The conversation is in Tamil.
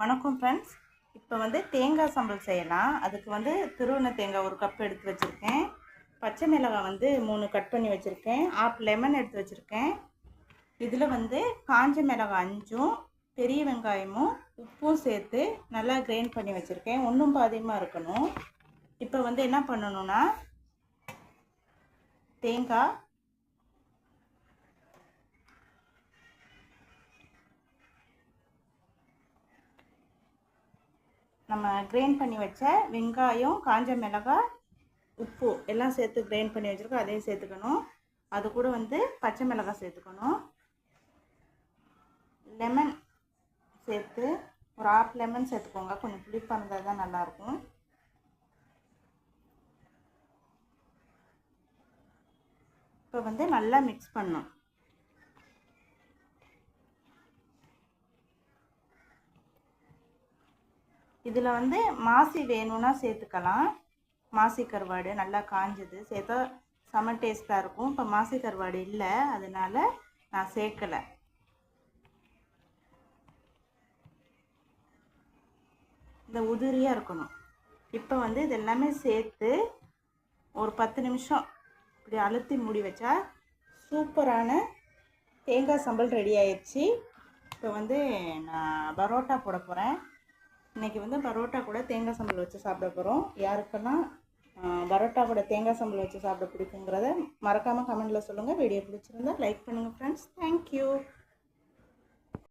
வணக்கம் ஃப்ரெண்ட்ஸ் இப்போ வந்து தேங்காய் சம்பல் செய்யலாம். அதுக்கு வந்து திருவண்ண தேங்காய் ஒரு கப் எடுத்து வச்சுருக்கேன். பச்சை மிளகாய் வந்து மூணு கட் பண்ணி வச்சுருக்கேன். ஆஃப் லெமன் எடுத்து வச்சுருக்கேன். இதில் வந்து காஞ்ச மிளகாய் அஞ்சும் பெரிய வெங்காயமும் உப்பும் சேர்த்து நல்லா கிரைண்ட் பண்ணி வச்சுருக்கேன். ஒன்றும் பாதியமாக இருக்கணும். இப்போ வந்து என்ன பண்ணணும்னா தேங்காய் நம்ம கிரைண்ட் பண்ணி வச்ச வெங்காயம் காஞ்ச மிளகாய் உப்பு எல்லாம் சேர்த்து கிரைண்ட் பண்ணி வச்சுருக்கோம். அதையும் சேர்த்துக்கணும். அது கூட வந்து பச்சை மிளகாய் சேர்த்துக்கணும். லெமன் சேர்த்து ஒரு ஆஃப் லெமன் சேர்த்துக்கோங்க. கொஞ்சம் புளிப்பாக இருந்தால் தான் நல்லாயிருக்கும். இப்போ வந்து நல்லா மிக்ஸ் பண்ணணும். இதில் வந்து மாசி வேணும்னா சேர்த்துக்கலாம். மாசி கருவாடு நல்லா காஞ்சது. சேர்த்தா செம டேஸ்ட்டாக இருக்கும். இப்போ மாசி கருவாடு இல்லை. அதனால் நான் சேர்க்கலை. இந்த உதிரியாக இருக்கணும். இப்போ வந்து இது எல்லாமே சேர்த்து ஒரு பத்து நிமிஷம் இப்படி அழுத்தி மூடி வச்சா சூப்பரான தேங்காய் சம்பல் ரெடி ஆயிடுச்சு இப்போ வந்து நான் பரோட்டா போட போகிறேன் இன்றைக்கி வந்து பரோட்டா கூட தேங்காய் சம்பல் வச்சு சாப்பிட போகிறோம் யாருக்கெல்லாம் பரோட்டா கூட தேங்காய் சம்பல் வச்சு சாப்பிட பிடிக்குங்கிறத மறக்காமல் கமெண்டில் சொல்லுங்கள் வீடியோ பிடிச்சிருந்தா லைக் பண்ணுங்கள் ஃப்ரெண்ட்ஸ் தேங்க்யூ